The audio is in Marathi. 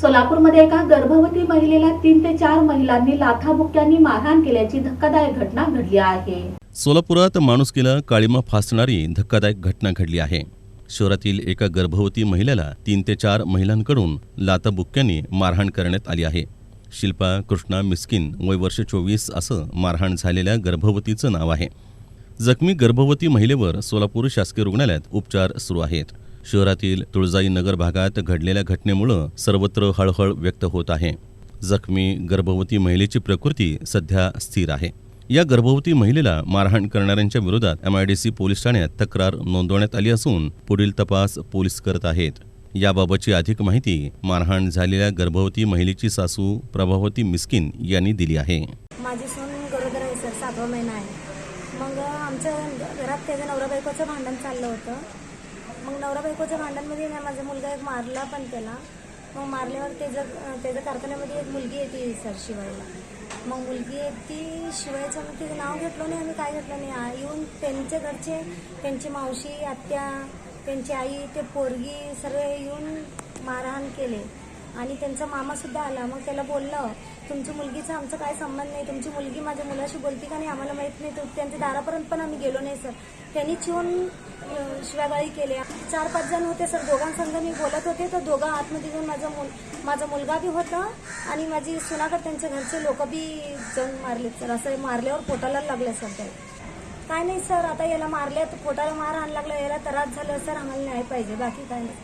सोलापूरमध्ये एका गर्भवती महिलेला तीन ते चार महिलांनी लाथाबुक्क्यांनी मारहाण केल्याची धक्कादायक घटना घडली आहे. सोलापुरात माणुसकीला काळीमा फासणारी धक्कादायक घटना घडली आहे. शहरातील एका गर्भवती महिलेला तीन ते चार महिलांकडून लाताबुक्क्यांनी मारहाण करण्यात आली आहे. शिल्पा कृष्णा मिस्किन वय वर्ष चोवीस असं मारहाण झालेल्या गर्भवतीचं नाव आहे. जखमी गर्भवती महिलेवर सोलापूर शासकीय रुग्णालयात उपचार सुरू आहेत. शहरातील तुळजाई नगर भागात घडलेल्या घटनेमुळं सर्वत्र हळहळ व्यक्त होत आहे. जखमी गर्भवती महिलेची प्रकृती सध्या स्थिर आहे. या गर्भवती महिलेला मारहाण करणाऱ्यांच्या विरोधात एमआयडीसी पोलीस ठाण्यात तक्रार नोंदवण्यात आली असून पुढील तपास पोलीस करत आहेत. याबाबतची अधिक माहिती मारहाण झालेल्या गर्भवती महिलेची सासू प्रभावती मिस्किन यांनी दिली आहे. माझी सून गरोदर आहे सर सातवा महिना आहे. मग आमच्या घरात त्याच्या नवरा बायकोचं भांडण चाललं होतं. मग नवरा बायकोच्या भांडणमध्ये ना माझा मुलगा एक मारला पण त्याला. मग मारल्यावर त्याचं त्याच्या कारखान्यामध्ये एक मुलगी येते सर शिवायला. मग मुलगी आहे ती शिवायचं मग तिचं नाव घेतलं नाही आम्ही काय घेतलं नाही. येऊन त्यांच्या घरचे त्यांची मावशी आत्या त्यांची आई ते पोरगी सर्व येऊन मारहाण केले. आणि त्यांचा मामा सुद्धा आला. मग त्याला बोललं तुमच्या मुलगीचा आमचा काय संबंध नाही? तुमची मुलगी माझ्या मुलाशी बोलती का नाही? आम्हाला माहीत नाही. तर त्यांच्या दारापर्यंत पण आम्ही गेलो नाही सर. त्यांनी चिवून शिवागाळी केली चार पाच जण होते सर. दोघांसंग मी बोलत होते. तर दोघं आतमध्ये जाऊन माझा मुल माझा मुलगा बी होता आणि माझी सुनाकर त्यांच्या घरचे लोक बी जाऊन मारले सर. असं मारल्यावर पोटाला लागलं सर ते काय नाही सर. आता याला मारले तर पोटाला मार आण लागला याला त्रास झाला सर. आम्हाला न्याय पाहिजे. बाकी काय नाही.